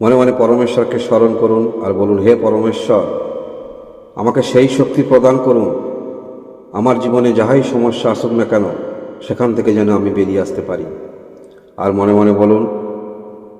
মনে মনে পরমেশ্বরকে স্মরণ করুন আর বলুন, হে পরমেশ্বর, আমাকে সেই শক্তি প্রদান করুন। আমার জীবনে যাহাই সমস্যা আসুক না কেন, সেখান থেকে যেন আমি বেরিয়ে আসতে পারি। আর মনে মনে বলুন,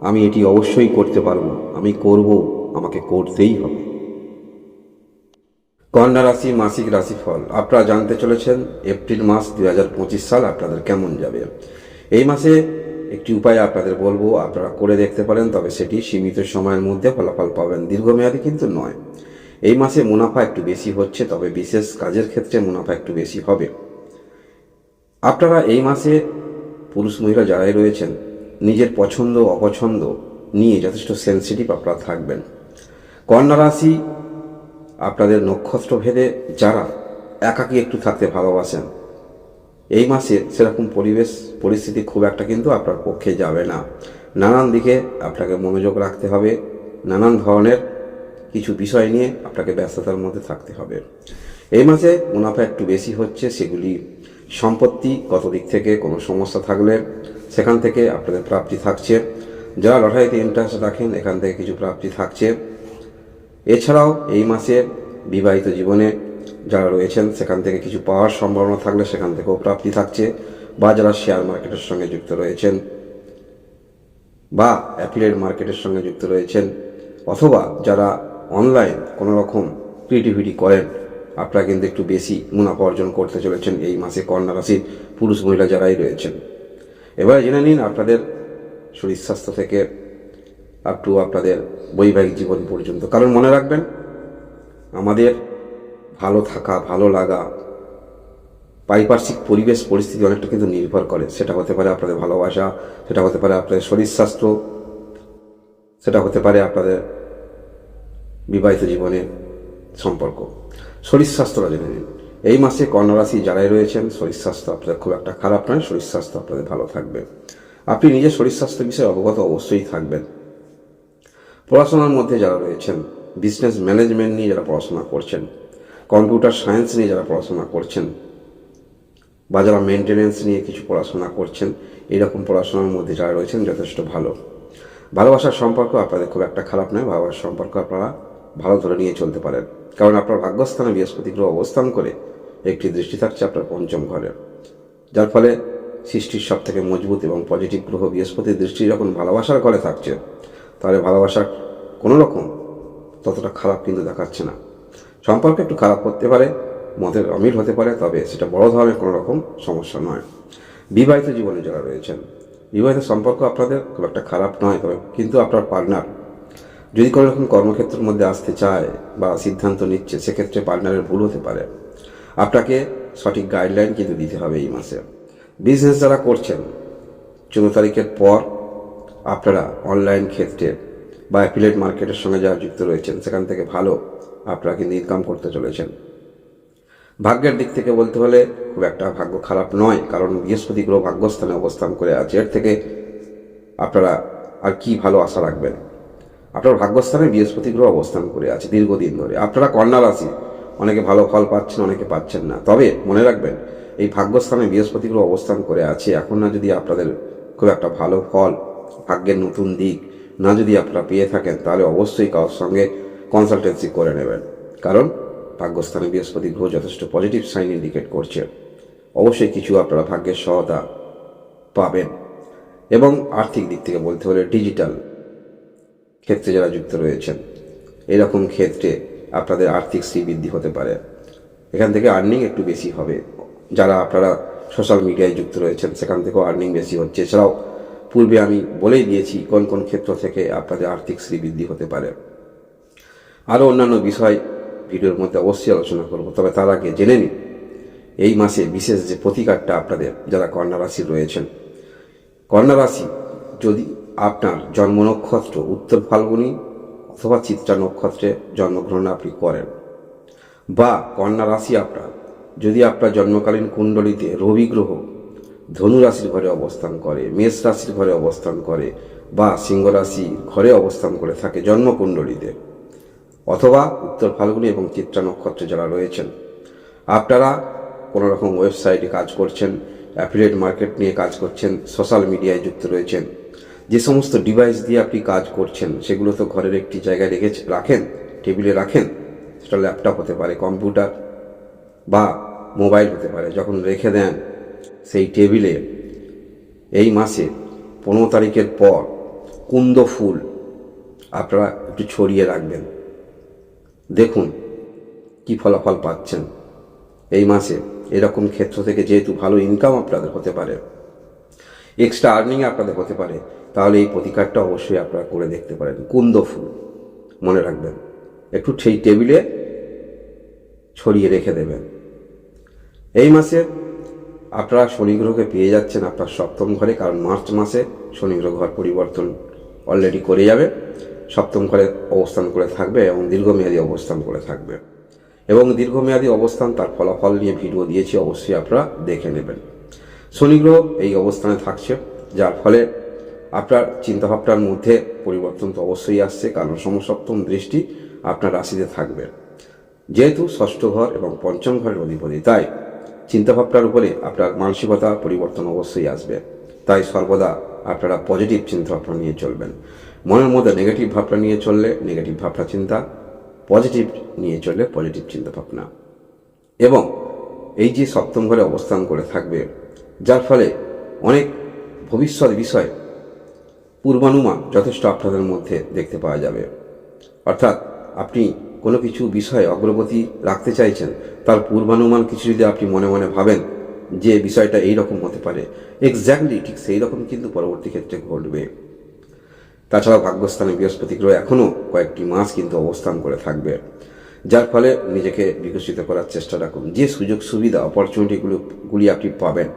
আমি এটি অবশ্যই করতে পারব। আমি করব, আমাকে করতেই হবে। কন্যা রাশি, মাসিক রাশিফল। আপনারা জানতে চলেছেন, এপ্রিল মাস দু হাজার পঁচিশ সাল আপনাদের কেমন যাবে? এই মাসে একটি উপায় আপনাদের বলব, আপনারা করে দেখতে পারেন, তবে সেটি সীমিত সময়ের মধ্যে ফলাফল পাবেন। দীর্ঘমেয়াদী কিন্তু নয়। এই মাসে মুনাফা একটু বেশি হচ্ছে, তবে বিশেষ কাজের ক্ষেত্রে মুনাফা একটু বেশি হবে। আপনারা এই মাসে পুরুষ মহিলা যারাই রয়েছেন, নিজের পছন্দ অপছন্দ নিয়ে যথেষ্ট সেন্সিটিভ আপনারা থাকবেন। কন্যা রাশি, আপনাদের নক্ষত্র ভেদে যারা একাকী একটু থাকতে ভালোবাসেন এই মাসে সেরকম পরিবেশ, পরিস্থিতি খুব একটা কিন্তু আপনার পক্ষে যাবে না। নানান দিকে আপনাকে মনোযোগ রাখতে হবে, নানান ধরনের কিছু বিষয় নিয়ে আপনাকে ব্যস্ততার মধ্যে থাকতে হবে। এই মাসে মুনাফা একটু বেশি হচ্ছে, সেগুলি সম্পত্তি, কত দিক থেকে কোনো সমস্যা থাকলে সেখান থেকে আপনাদের প্রাপ্তি থাকছে। যারা লটারিতে ইন্টারেস্ট রাখেন, এখান থেকে কিছু প্রাপ্তি থাকছে। এছাড়াও এই মাসে বিবাহিত জীবনে যারা রয়েছেন, সেখান থেকে কিছু পাওয়ার সম্ভাবনা থাকলে সেখান থেকেও প্রাপ্তি থাকছে বা যারা শেয়ার মার্কেটের সঙ্গে যুক্ত রয়েছেন বা অ্যাফিলিয়েট মার্কেটের সঙ্গে যুক্ত রয়েছেন অথবা যারা অনলাইন কোনো রকম ক্রিয়েটিভিটি করেন, আপনারা কিন্তু একটু বেশি মুনাফা অর্জন করতে চলেছেন এই মাসে কন্যা রাশির পুরুষ মহিলা যারাই রয়েছেন। এবারে জেনে নিন আপনাদের শরীর স্বাস্থ্য থেকে আপ টু আপনাদের বৈবাহিক জীবন পর্যন্ত। কারণ মনে রাখবেন, আমাদের ভালো থাকা, ভালো লাগা, পারিপার্শ্বিক পরিবেশ, পরিস্থিতি অনেকটা কিন্তু নির্ভর করে। সেটা হতে পারে আপনাদের ভালোবাসা, সেটা হতে পারে আপনাদের শরীর স্বাস্থ্য, সেটা হতে পারে আপনাদের বিবাহিত জীবনের সম্পর্ক। শরীর স্বাস্থ্যটা জেনে নিন। এই মাসে কন্যা রাশি যারাই রয়েছেন, শরীর স্বাস্থ্য আপনাদের খুব একটা খারাপ নয়, শরীর স্বাস্থ্য আপনাদের ভালো থাকবে। আপনি নিজের শরীর স্বাস্থ্য বিষয়ে অবগত অবশ্যই থাকবেন। পড়াশোনার মধ্যে যারা রয়েছেন বিজনেস ম্যানেজমেন্ট নিয়ে যারা পড়াশোনা করছেন কম্পিউটার সায়েন্স নিয়ে যারা পড়াশোনা করছেন বা যারা মেনটেনেন্স নিয়ে কিছু পড়াশোনা করছেন এইরকম পড়াশোনার মধ্যে যারা রয়েছেন যথেষ্ট ভালো। ভালোবাসার সম্পর্ক আপনাদের খুব একটা খারাপ নয়, ভালোবাসার সম্পর্ক আপনারা ভালো ধরে নিয়ে চলতে পারেন। কারণ আপনার ভাগ্যস্থানে বৃহস্পতি গ্রহ অবস্থান করে একটি দৃষ্টি থাকছে আপনার পঞ্চম ঘরে। যার ফলে সৃষ্টির সব থেকে মজবুত এবং পজিটিভ গ্রহ বৃহস্পতির দৃষ্টি যখন ভালোবাসার ঘরে থাকছে, তাহলে ভালোবাসার কোনো রকম ততটা খারাপ কিন্তু দেখাচ্ছে না। সম্পর্ক একটু খারাপ করতে পারে মতের অমিল হতে পারে, তবে সেটা বড় ধরনের কোনো রকম সমস্যা নয়। বিবাহিত জীবনে যারা রয়েছেন, বিবাহিত সম্পর্ক আপনাদের খুব একটা খারাপ নয়, তবে কিন্তু আপনার পার্টনার যদি কোনো রকম কর্মক্ষেত্রের মধ্যে আসতে চায় বা সিদ্ধান্ত নিচ্ছে, সেক্ষেত্রে পার্টনারের ভুল হতে পারে। আপনাকে সঠিক গাইডলাইন কিন্তু দিতে হবে এই মাসে। বিজনেস যারা করছেন, চৌদ্দ তারিখের পর আপনারা অনলাইন ক্ষেত্রে বা অ্যাফিলেট মার্কেটের সঙ্গে যারা যুক্ত রয়েছেন, সেখান থেকে ভালো আপনারা কিন্তু ইনকাম করতে চলেছেন। ভাগ্যের দিক থেকে বলতে হলে খুব একটা ভাগ্য খারাপ নয়, কারণ বৃহস্পতি গ্রহ ভাগ্যস্থানে অবস্থান করে আছে। এর থেকে আপনারা আর কি ভালো আশা রাখবেন? আপনার ভাগ্যস্থানে বৃহস্পতি গ্রহ অবস্থান করে আছে দীর্ঘদিন ধরে। আপনারা কন্যা রাশি, অনেকে ভালো ফল পাচ্ছেন, অনেকে পাচ্ছেন না। তবে মনে রাখবেন, এই ভাগ্যস্থানে বৃহস্পতি গ্রহ অবস্থান করে আছে। এখন না যদি আপনাদের খুব একটা ভালো ফল, ভাগ্যের নতুন দিক না যদি আপনারা পেয়ে থাকেন, তাহলে অবশ্যই কারোর সঙ্গে কনসালটেন্সি করে নেবেন। কারণ ভাগ্যস্থানে বৃহস্পতি গ্রহ যথেষ্ট পজিটিভ সাইন ইন্ডিকেট করছে। অবশ্যই কিছু আপনারা ভাগ্যের সহায়তা পাবেন। এবং আর্থিক দিক থেকে বলতে হলে ডিজিটাল ক্ষেত্রে যারা যুক্ত রয়েছেন, এরকম ক্ষেত্রে আপনাদের আর্থিক শ্রীবৃদ্ধি হতে পারে। এখান থেকে আর্নিং একটু বেশি হবে। যারা আপনারা সোশ্যাল মিডিয়ায় যুক্ত রয়েছেন, সেখান থেকেও আর্নিং বেশি হচ্ছে। এছাড়াও পূর্বে আমি বলেই দিয়েছি কোন কোন ক্ষেত্র থেকে আপনাদের আর্থিক শ্রীবৃদ্ধি হতে পারে। আরও অন্যান্য বিষয় ভিডিওর মধ্যে অবশ্যই আলোচনা করব, তবে তার আগে জেনে নিন, এই মাসে বিশেষ যে প্রতিকারটা আপনাদের যারা কন্যা রাশির রয়েছেন, কন্যা রাশি যদি আপনার জন্ম নক্ষত্র উত্তর ফাল্গুনী অথবা চিত্রা নক্ষত্রে জন্মগ্রহণ আপনি করেন, বা কন্যা রাশি আপনার যদি আপনার জন্মকালীন কুণ্ডলিতে রবি গ্রহ ধনু রাশির ঘরে অবস্থান করে, মেষ রাশির ঘরে অবস্থান করে, বা সিংহ রাশি ঘরে অবস্থান করে থাকে জন্মকুণ্ডলিতে অথবা উত্তর ফাল্গুনী এবং চিত্রা নক্ষত্রে যারা রয়েছেন। আপনারা কোনো রকম ওয়েবসাইটে কাজ করছেন, অ্যাফিলিয়েট মার্কেট নিয়ে কাজ করছেন, সোশ্যাল মিডিয়ায় যুক্ত রয়েছেন, যে সমস্ত ডিভাইস দিয়ে আপনি কাজ করছেন, সেগুলো তো ঘরের একটি জায়গায় রেখে রাখেন, টেবিলে রাখেন, সেটা ল্যাপটপ হতে পারে, কম্পিউটার বা মোবাইল হতে পারে, যখন রেখে দেন সেই টেবিলে এই মাসে পনেরো তারিখের পর কুন্দ ফুল আপনারা একটু ছড়িয়ে রাখবেন। দেখুন কি ফলাফল পাচ্ছেন। এই মাসে এরকম ক্ষেত্র থেকে যেহেতু ভালো ইনকাম আপনাদের হতে পারে এক্সট্রা আর্নিং আপনাদের হতে পারে, তাহলে এই প্রতিকারটা অবশ্যই আপনারা করে দেখতে পারেন। কুন্দ ফুল, মনে রাখবেন। একটু সেই টেবিলে ছড়িয়ে রেখে দেবেন। এই মাসে আপনারা শনি গ্রহকে পেয়ে যাচ্ছেন আপনার সপ্তম ঘরে, কারণ মার্চ মাসে শনি গ্রহ ঘর পরিবর্তন অলরেডি করে যাবে। সপ্তম ঘরে অবস্থান করে থাকবে এবং দীর্ঘমেয়াদী অবস্থান করে থাকবে। এবং দীর্ঘমেয়াদী অবস্থান তার ফলাফল নিয়ে ভিডিও দিয়েছি, অবশ্যই আপনারা দেখে নেবেন। শনি গ্রহ এই অবস্থানে থাকছে, যার ফলে আপনার চিন্তাভাবনার মধ্যে পরিবর্তন তো অবশ্যই আসছে, কারণ সমসপ্তম দৃষ্টি আপনার রাশিতে থাকবে। যেহেতু ষষ্ঠ ঘর এবং পঞ্চম ঘরের অধিপতি, তাই চিন্তাভাবনার উপরে আপনার মানসিকতা পরিবর্তন অবশ্যই আসবে। তাই সর্বদা আপনারা পজিটিভ চিন্তাভাবনা নিয়ে চলবেন। মনের মধ্যে নেগেটিভ ভাবনা নিয়ে চললে নেগেটিভ ভাবনা চিন্তা পজিটিভ নিয়ে চললে পজিটিভ চিন্তা ভাবনা। এবং এই যে সপ্তম ঘরে অবস্থান করে থাকবে, যার ফলে অনেক ভবিষ্যৎ বিষয় পূর্বানুমান যথেষ্ট আপনাদের মধ্যে দেখতে পাওয়া যাবে। অর্থাৎ আপনি কোনো কিছু বিষয়ে অগ্রগতি রাখতে চাইছেন, তার পূর্বানুমান কিছু যদি আপনি মনে মনে ভাবেন যে বিষয়টা এই রকম হতে পারে এক্স্যাক্টলি ঠিক সেই রকম কিন্তু পরবর্তী ক্ষেত্রে ঘটবে। তাছাড়াও ভাগ্যস্থানে বৃহস্পতি গ্রহ এখনও কয়েকটি মাস কিন্তু অবস্থান করে থাকবে, যার ফলে নিজেকে বিকশিত করার চেষ্টা রাখুন। যে সুযোগ, সুবিধা অপরচুনিটিগুলো গুলি আপনি পাবেন,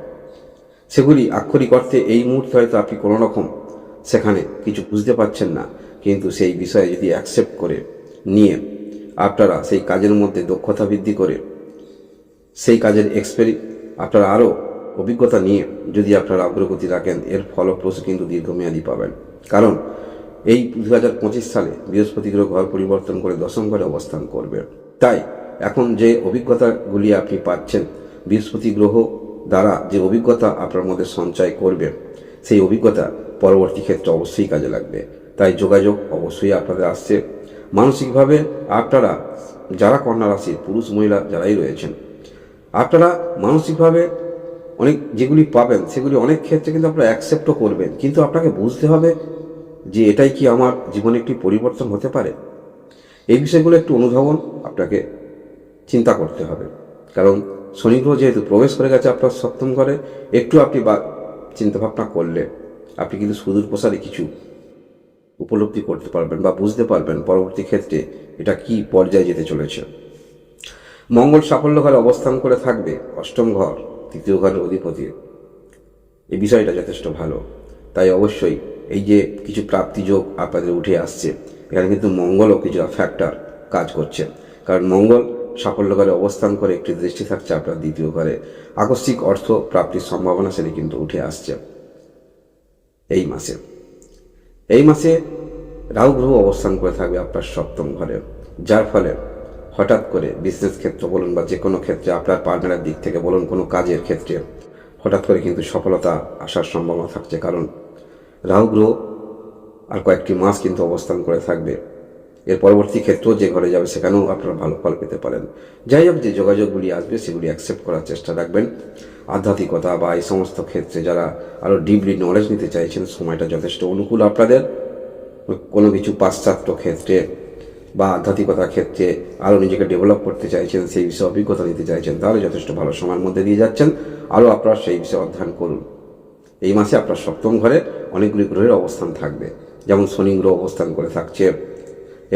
সেগুলি আক্ষরিক অর্থে এই মুহূর্তে হয়তো আপনি কোনো রকম সেখানে কিছু বুঝতে পারছেন না, কিন্তু সেই বিষয়ে যদি অ্যাকসেপ্ট করে নিয়ে আপনারা সেই কাজের মধ্যে দক্ষতা বৃদ্ধি করে, সেই কাজের এক্সপেরি আপনারা আরও অভিজ্ঞতা নিয়ে যদি আপনারা অগ্রগতি রাখেন, এর ফলপ্রসূ কিন্তু দীর্ঘমেয়াদী পাবেন। কারণ এই দু হাজার পঁচিশ সালে বৃহস্পতি গ্রহ ঘর পরিবর্তন করে দশম ঘরে অবস্থান করবে। তাই এখন যে অভিজ্ঞতাগুলি আপনি পাচ্ছেন, বৃহস্পতি গ্রহ দ্বারা যে অভিজ্ঞতা আপনার মধ্যে সঞ্চয় করবে, সেই অভিজ্ঞতা পরবর্তী ক্ষেত্রে অবশ্যই কাজে লাগবে। তাই যোগাযোগ অবশ্যই আপনাদের আসছে। মানসিকভাবে আপনারা, যারা কন্যা রাশির পুরুষ, মহিলা যারাই রয়েছেন, আপনারা মানসিকভাবে অনেক যেগুলি পাবেন, সেগুলি অনেক ক্ষেত্রে কিন্তু আপনারা অ্যাকসেপ্টও করবেন। কিন্তু আপনাকে বুঝতে হবে যে এটাই কি আমার জীবনে একটি পরিবর্তন হতে পারে? এই বিষয়গুলো একটু অনুধাবন আপনাকে চিন্তা করতে হবে। কারণ শনি গ্রহ যেহেতু প্রবেশ করে গেছে আপনার সপ্তম ঘরে, একটু আপনি বা চিন্তাভাবনা করলে আপনি কিন্তু সুদূর প্রসারে কিছু উপলব্ধি করতে পারবেন বা বুঝতে পারবেন পরবর্তী ক্ষেত্রে এটা কি পর্যায়ে যেতে চলেছে। মঙ্গল সাফল্য ঘরে অবস্থান করে থাকবে, অষ্টম ঘর, তৃতীয় ঘরের অধিপতি। এই বিষয়টা যথেষ্ট ভালো। তাই অবশ্যই এই যে কিছু প্রাপ্তিযোগ আপনাদের উঠে আসছে, এখানে কিন্তু মঙ্গলও কিছু ফ্যাক্টর কাজ করছে। কারণ মঙ্গল সাফল্য ঘরে অবস্থান করে, একটি দৃষ্টি থাকছে আপনার দ্বিতীয় ঘরে। আকস্মিক অর্থ প্রাপ্তির সম্ভাবনা সেটি কিন্তু উঠে আসছে এই মাসে। এই মাসে রাহু গ্রহ অবস্থান করে থাকবে আপনার সপ্তম ঘরে, যার ফলে হঠাৎ করে বিজনেস ক্ষেত্র বলুন বা যে কোনো ক্ষেত্রে আপনার পার্টনারের দিক থেকে বলুন কোনো কাজের ক্ষেত্রে হঠাৎ করে কিন্তু সফলতা আসার সম্ভাবনা থাকছে। কারণ রাহু গ্রহ আর কয়েকটি মাস কিন্তু অবস্থান করে থাকবে। এর পরবর্তী ক্ষেত্রেও যে ঘরে যাবে সেখানেও আপনারা ভালো ফল পেতে পারেন। যাই হোক, যে যোগাযোগগুলি আসবে সেগুলি অ্যাকসেপ্ট করার চেষ্টা রাখবেন। আধ্যাত্মিকতা বা এই সমস্ত ক্ষেত্রে যারা আরও ডিপলি নলেজ নিতে চাইছেন, সময়টা যথেষ্ট অনুকূল আপনাদের। কোনো কিছু পাশ্চাত্য ক্ষেত্রে বা আধ্যাত্মিকতার ক্ষেত্রে আরও নিজেকে ডেভেলপ করতে চাইছেন, সেই বিষয়ে অভিজ্ঞতা নিতে চাইছেন, তাহলে যথেষ্ট ভালো সময়ের মধ্যে দিয়ে যাচ্ছেন। আরও আপনারা সেই বিষয়ে অধ্যয়ন করুন। এই মাসে আপনার সপ্তম ঘরে অনেকগুলি গ্রহের অবস্থান থাকবে। যেমন শনি গ্রহ অবস্থান করে থাকছে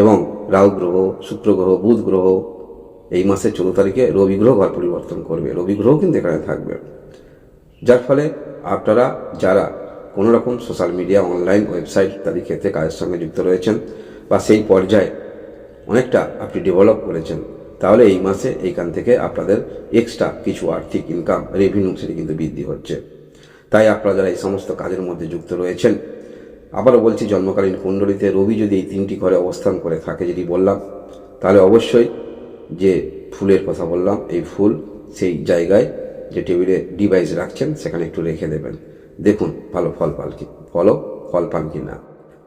এবং রাহু গ্রহ, শুক্র গ্রহ, বুধ গ্রহ এই মাসের চোদ্দ তারিখে রবি গ্রহ ঘর পরিবর্তন করবে। রবি গ্রহ কিন্তু এখানে থাকবে। যার ফলে আপনারা যারা কোনো রকম সোশ্যাল মিডিয়া, অনলাইন ওয়েবসাইট ইত্যাদি ক্ষেত্রে কাজের সঙ্গে যুক্ত রয়েছেন বা সেই পর্যায়ে অনেকটা আপনি ডেভেলপ করেছেন, তাহলে এই মাসে এইখান থেকে আপনাদের এক্সট্রা কিছু আর্থিক ইনকাম রেভিনিউ সেটি কিন্তু বৃদ্ধি হচ্ছে। তাই আপনারা যারা এই সমস্ত কাজের মধ্যে যুক্ত রয়েছেন, আবারও বলছি, জন্মকালীন কুণ্ডলিতে রবি যদি এই তিনটি ঘরে অবস্থান করে থাকে যদি বললাম, তাহলে অবশ্যই যে ফুলের কথা বললাম, এই ফুল সেই জায়গায় যে টেবিলে ডিভাইস রাখছেন, সেখানে একটু রেখে দেবেন। দেখুন, ভালো ফল পাল কি, ফলও ফল পান কি না।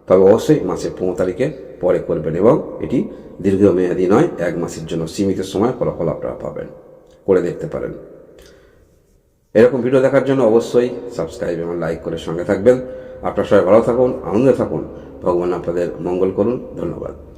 তবে অবশ্যই মাসের পনেরো তারিখের পরে করবেন এবং এটি দীর্ঘমেয়াদী নয়, এক মাসের জন্য সীমিত সময় ফলাফল আপনারা পাবেন। করে দেখতে পারেন। এরকম ভিডিও দেখার জন্য অবশ্যই সাবস্ক্রাইব এবং লাইক করে সঙ্গে থাকবেন। আপনার সবাই ভালো থাকুন, আনন্দে থাকুন। ভগবান আপনাদের মঙ্গল করুন। ধন্যবাদ।